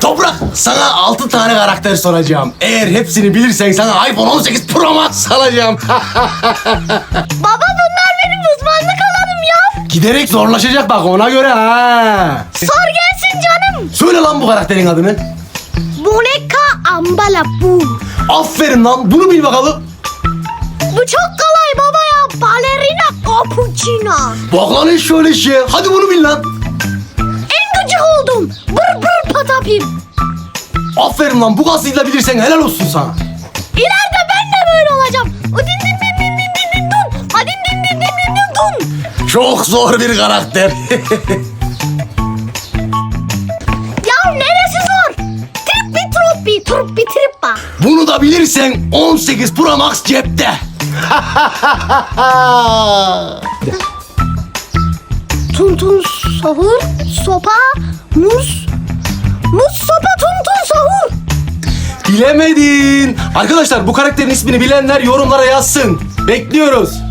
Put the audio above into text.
Toprak sana 6 tane karakter soracağım. Eğer hepsini bilirsen sana iPhone 18 Pro Max alacağım. Baba bunlar benim uzmanlık alanım ya. Giderek zorlaşacak bak ona göre ha. Sor gelsin canım. Söyle lan bu karakterin adını. Monika Ambala bu. Aferin lan bunu bil bakalım. Bu çok kolay baba ya. Balerina cappuccino. Bak lan hiç şöyle şey. Hadi bunu bil lan. En gıcık oldum. Bır bır patapim. Aferin lan bu kasıyla bilirsen helal olsun sana. İleride ben de böyle olacağım. O din din din din din din dun. A din din din din din dun. Çok zor bir karakter. Ya neresi zor? Trippi truppi truppi trippa. bunu da bilirsen 18 Pro Max cepte. Tun tun sahur, sopa. Muz Bilemedin. Arkadaşlar bu karakterin ismini bilenler yorumlara yazsın. Bekliyoruz.